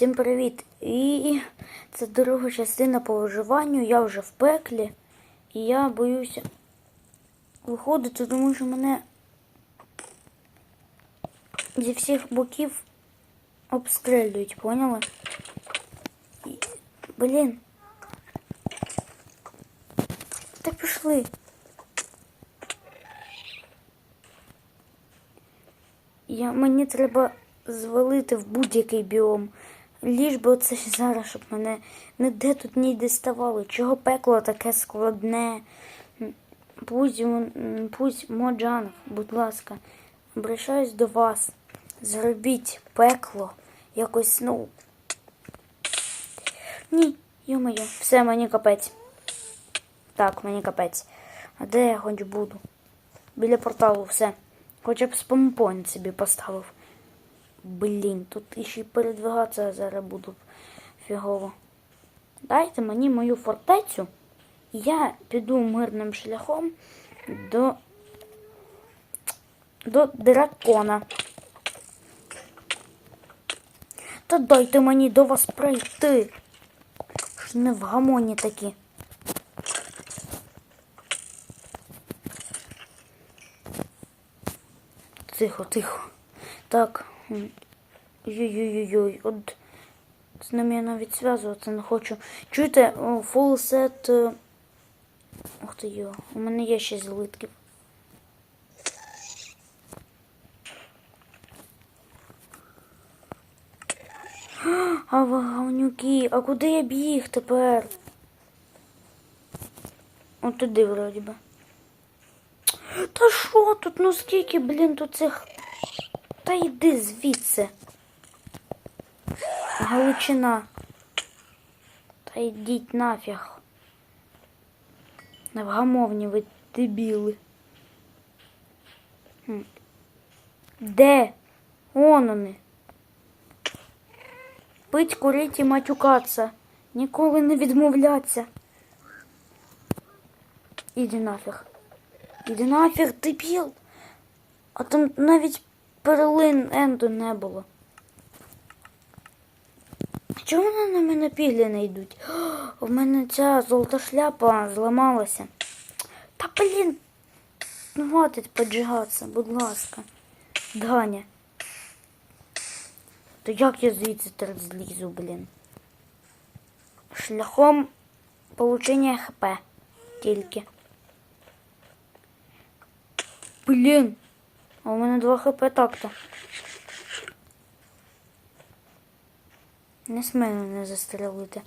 Всім привіт! І це друга частина по виживанню. Я вже в пеклі. І я боюся виходити, тому що мене зі всіх боків обстрілюють, поняли? І... Блін. Так пішли. Я, мені треба звалити в будь-який біом. Ліж би оце зараз, щоб мене ніде тут не діставало. Чого пекло таке складне? Пусть, пусть Моджан, будь ласка, обращаюсь до вас. Зробіть пекло якось, ну. Ні, йо-моє, все, мені капець. Так, мені капець. А де я хоч буду? Біля порталу все. Хоча б спампоінт собі поставив. Блін, тут іще передвигатися зараз буду фігово. Дайте мені мою фортецю, і я піду мирним шляхом до, до дракона. Та дайте мені до вас прийти. Ж не в гамоні такі. Тихо, тихо. Так. Ой-ой-ой, от з ним я навіть зв'язуватися не хочу. Чуєте, фул сет. Ух ти йо, у мене є ще злитків. А ви говнюки, а куди я біг тепер? От туди вроді би. Та що тут? Ну скільки, блін, тут цих. Та йди звідси. Галичина. Та йдіть нафіг. Невгамовні ви дебіли. Де? Он вони. Пить, курить і матюкатися. Ніколи не відмовляться. Іди нафіг. Іди нафіг, дебіл. А там навіть перлин Енду не було. Чому вони на мене піглі не йдуть? В мене ця золота шляпа зламалася. Та блін. Ну хватить поджигатися, будь ласка. Даня. То як я звідси тепер злізу, блін? Шляхом получення ХП тільки. Блін. А у мене 2 хп так-то. Не смій мене застрелити.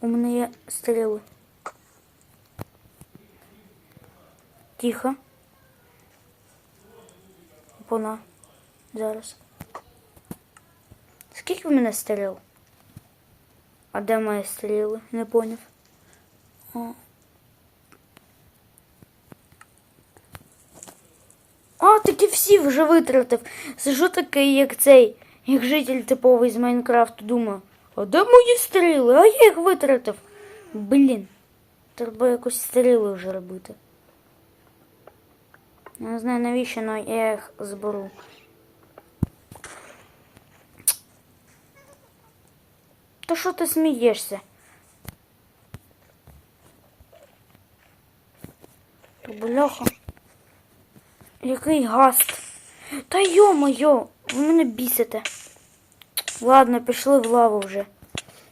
У мене є стріли. Тихо. Вона. Зараз. Скільки в мене стріл? А де мої стріли? Не поняв. О. А, всі вже витратив. Сижу такий, як цей, як житель типовий з Майнкрафту, думаю, а де мої стріли? А я їх витратив. Блін. Треба якось стріли вже робити. Я не знаю навіщо, але я їх зберу. Та що ти смієшся? Та бляха. Який гаст. Та йо-моє, ви мене бісите. Ладно, пішли в лаву вже.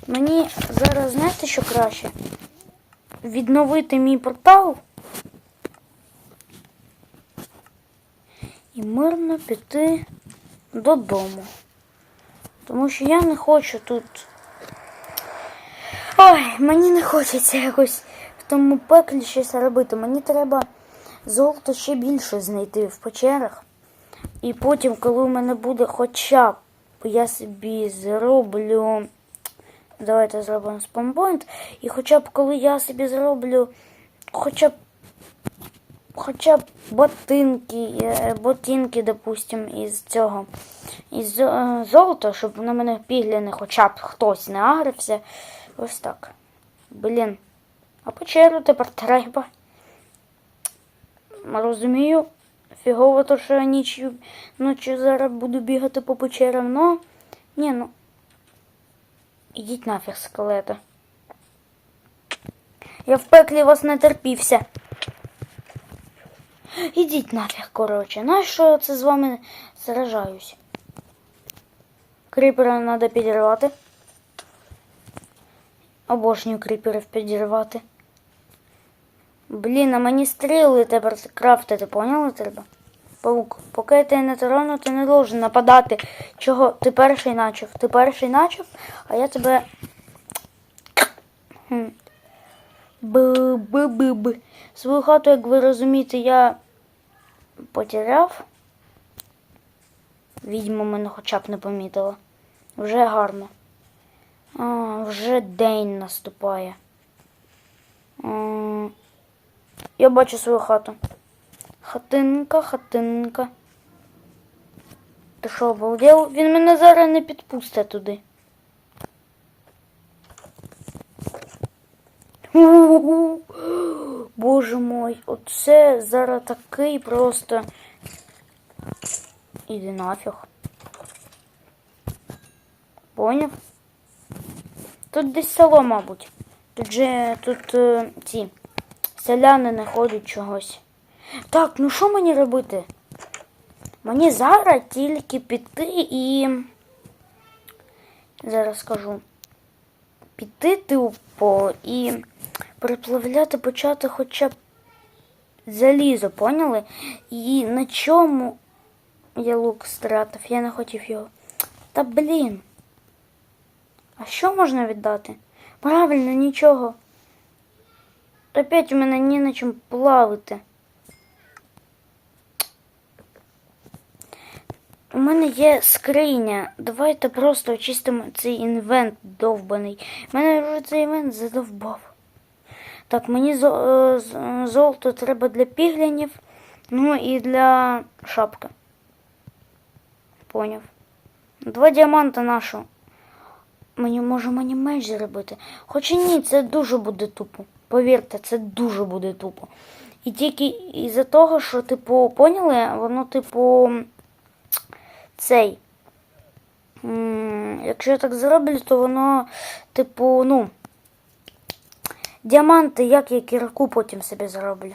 Мені зараз знаєте, що краще? Відновити мій портал і мирно піти додому. Тому що я не хочу тут. Ой, мені не хочеться якось в тому пеклі щось робити. Мені треба золото ще більше знайти в печерах. І потім, коли у мене буде хоча б я собі зроблю. Давайте зробимо спампойнт. І хоча б коли я собі зроблю хоча б хоча б ботинки, е, ботинки, допустим, із цього, із е, золота, щоб на мене пігляни хоча б хтось не агрився. Ось так. Блін. А печеру тепер треба. Розумію, фігово то, що я ніч, ночі зараз буду бігати по печерам, но ні, ну Ідіть нафіг, скелети. Я в пеклі вас не терпівся. Ідіть нафіг, коротше. Нащо я це з вами заражаюсь? Кріпера треба підірвати. Обожнюю кріперів підірвати. Блін, а мені стріли тепер крафтити, поняли треба? Паук, поки тебе не трону, ти не должен нападати. Чого? Ти перший начав. Ти перший начав, а я тебе. Б-б-б-б. Свою хату, як ви розумієте, я потеряв. Відьма мене хоча б не помітила. Вже гарно. А, вже день наступає. М, Я бачу свою хату. Хатинка, хатинка. Ти що, обалдел? Він мене зараз не підпустить туди. У-у-у. Боже мой, оце зараз такий просто. Іди нафіг. Поняв? Тут десь село, мабуть. Тут же тут е, ці селяни не ходять чогось. Так, ну що мені робити? Мені зараз тільки піти і. Зараз скажу. Піти тупо і переплавляти почати хоча б залізо, поняли? І на чому я лук стратив, я не хотів його. Та блін. А що можна віддати? Правильно, нічого. Опять у мене ні на чим плавати. У мене є скриня. Давайте просто очистимо цей інвент довбаний. Мене вже цей інвент задовбав. Так, мені е, золото треба для піглянів, ну і для шапки. Поняв. Два діаманта нашу. Мені може мені меч зробити. Хоча ні, це дуже буде тупо. Повірте, це дуже буде тупо. І тільки із-за того, що, типу, поняли, воно, типу, цей. Якщо я так зроблю, то воно, типу, ну. Діаманти, як я кірку потім собі зроблю.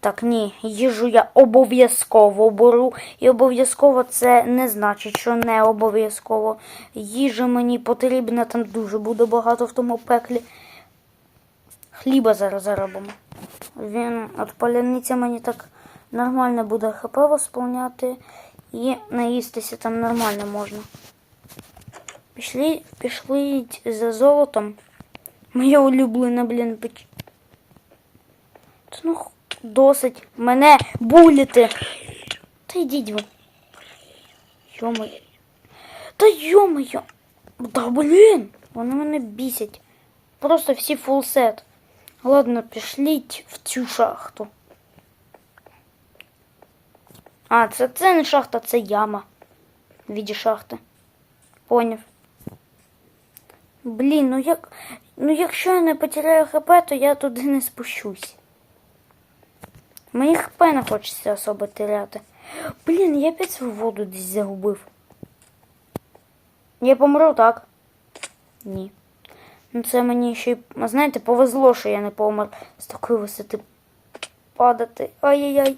Так, ні, їжу я обов'язково беру. І обов'язково це не значить, що не обов'язково. Їжа мені потрібна, там дуже буде багато в тому пеклі. Хліба зараз заробимо. Він от паляниця мені так нормально буде хп восполняти. І наїстися там нормально можна. Пішли, пішли за золотом. Моє улюблене, блін, печ. Та ну досить мене буліти. Та йдіть ви. Йомай. Та йомайо. Да блін. Вони мене бісять. Просто всі фулсет. Ладно, пішліть в цю шахту. А, це, це не шахта, це яма. В віді шахти. Поняв. Блін, ну як. Ну якщо я не потеряю хп, то я туди не спущусь. Мені хп не хочеться особо теряти. Блін, я опять свою воду десь загубив. Я помру, так? Ні. Ну це мені ще й, знаєте, повезло, що я не помер з такої висоти падати. Ай-яй-яй.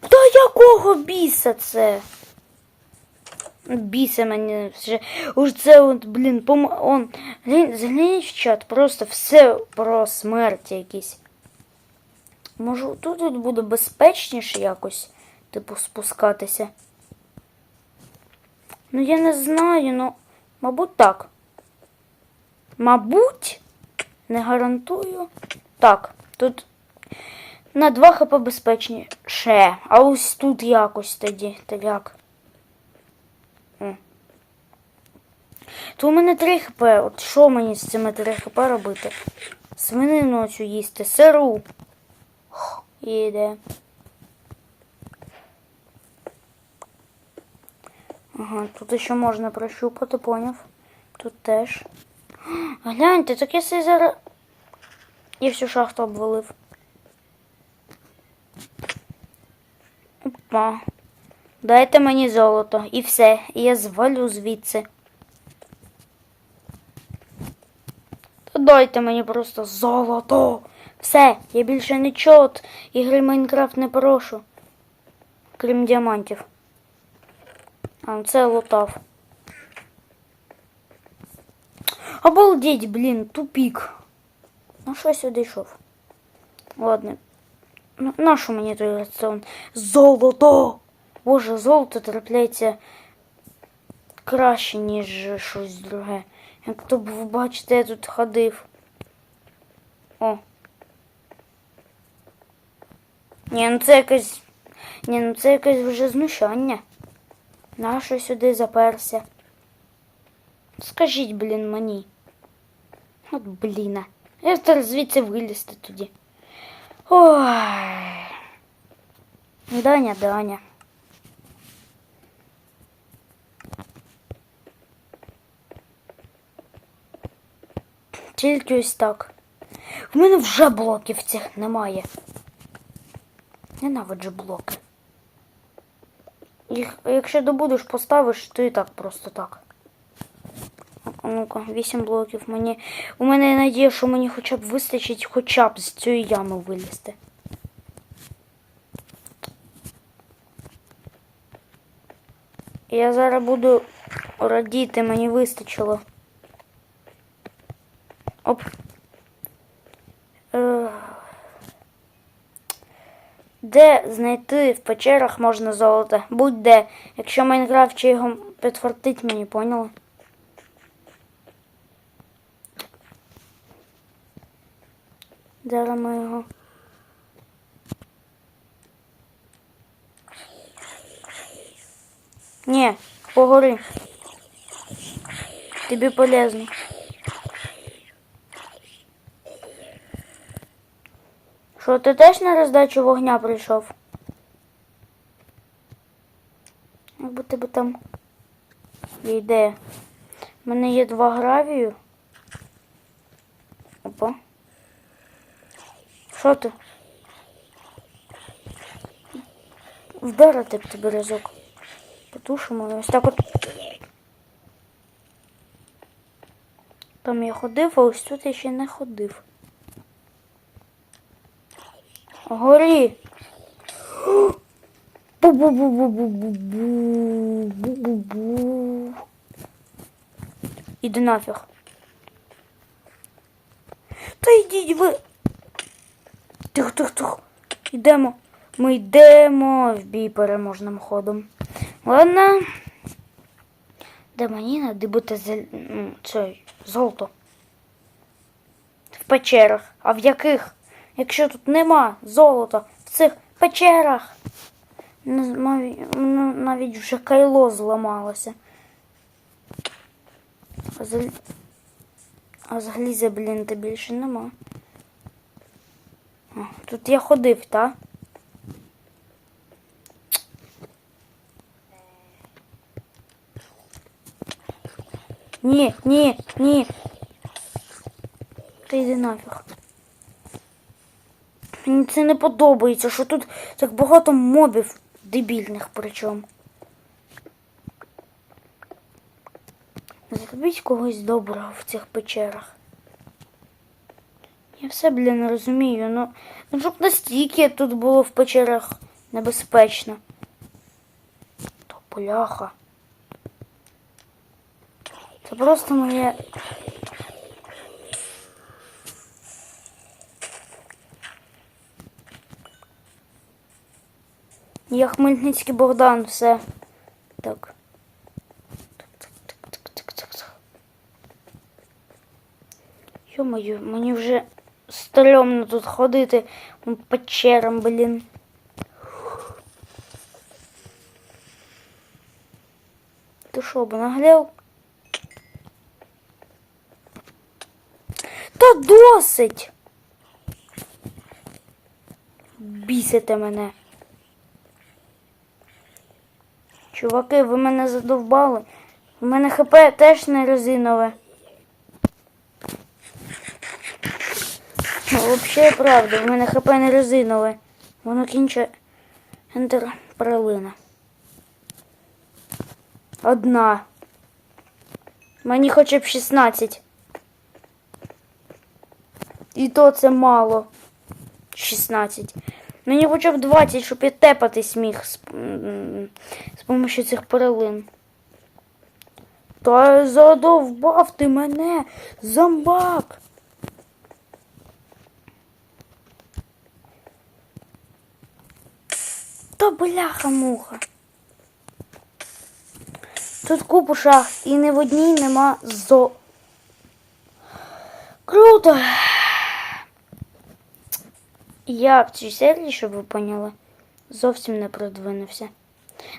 Та якого біса це? Біса мені вже. Уж це от, блін, пом... он. Згляніть в чат, просто все про смерть якісь. Може, тут, тут буде безпечніше якось, типу, спускатися. Ну, я не знаю, ну, мабуть, так. Мабуть, не гарантую. Так, тут на 2 хп безпечніше. А ось тут якось тоді. Та як? То у мене 3 хп. От що мені з цими 3 хп робити? Свинину цю їсти, сиру. Іде. Ага, тут ще можна прощупати, поняв. Тут теж. Гляньте, так я собі зараз. Я всю шахту обвалив. Опа. Дайте мені золото і все, і я звалю звідси. Та дайте мені просто золото. Все, я більше нічого от ігри Майнкрафт не прошу. Крім діамантів. А, це лутав. Обалдеть, блін, тупік. Ну що я сюди йшов? Ладно. Ну, нащо мені той раціон? Золото! Боже, золото трапляється краще, ніж щось друге. Як то б ви бачите, я тут ходив. О. Ні, ну це якесь. Ні, ну це якесь вже знущання. Нащо сюди заперся? Скажіть, блін, мені. От бліна. Я зараз звідси вилізти тоді. Ой. Даня, Даня. Тільки ось так. В мене вже блоків цих немає. Ненавиджу блоки. Їх, якщо добудеш, поставиш, то і так просто так. Ну-ка, 8 блоків. Мені. У мене надія, що мені хоча б вистачить хоча б з цієї ями вилізти. Я зараз буду радіти, мені вистачило. Оп. Е, Де знайти в печерах можна золото? Будь-де. Якщо Майнкрафт чи його підтвердить мені, поняли? Зараз ми його. Ні, погори. Тобі полезно. Що, ти теж на роздачу вогня прийшов? Якби тебе там ідея. У мене є два гравію. Опа. Що ти? Вдарити б тебе разок. Потушимо і ось так от. Там я ходив, а ось тут я ще не ходив. Горі. Бу-бу-бу-бу-бу-бу-бу. Бу-бу-бу. Іди нафіг. Та йдіть ви. Тихо. Йдемо. Ми йдемо в бій переможним ходом. Ладно. Де мені надибути зел... ну, це, золото? В печерах. А в яких? Якщо тут нема золота в цих печерах. Ну, Навіть вже кайло зламалося. А з, а з глізи, блін, та більше нема. Тут я ходив, так? Ні, ні, ні. Та йди нафіг. Мені це не подобається, що тут так багато мобів дебільних причому. Зробіть когось доброго в цих печерах. Я все, блін, розумію, ну, ну щоб настільки тут було в печерах небезпечно. То поляха. Це просто моє. Я Хмельницький Богдан, все. Так. Йо-моє, мені вже стрьомно тут ходити по печерам, блін. Ти що, б наглел? Та досить! Бісите мене. Чуваки, ви мене задовбали. У мене ХП теж не резинове. Ну, Взагалі правда, в мене ХП не резинове. Воно кінче ентер пролина. Одна. Мені хоча б 16. І то це мало. 16. Мені хоча б 20, щоб я тепатись міг помощью цих перлин. Та задовбав ти мене, зомбак. Та бляха-муха. Тут купу шахт і ні в одній нема зо. Круто. Я в цій серії, щоб ви поняли, зовсім не продвинувся.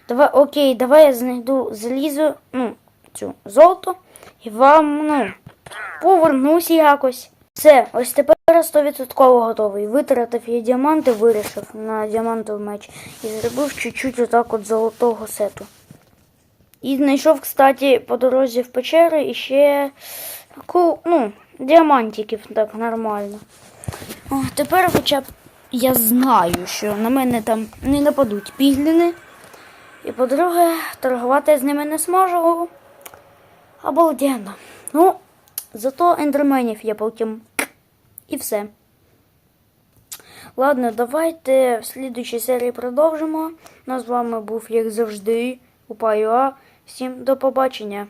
Давай, окей, давай я знайду залізо, ну, цю золото, і вам, ну, повернусь якось. Все, ось тепер 100% готовий. Витратив я діаманти, вирішив на діамантовий меч і зробив чуть-чуть отак от золотого сету. І знайшов, кстати, по дорозі в печери і ще ну, діамантиків так нормально. О, тепер хоча б я знаю, що на мене там не нападуть пігліни. І по-друге, торгувати з ними не зможу. Обалденно. Ну, зато ендерменів є потім. І все. Ладно, давайте в слідуючій серії продовжимо. Ну, з вами був, як завжди, Упаюа. Всім до побачення.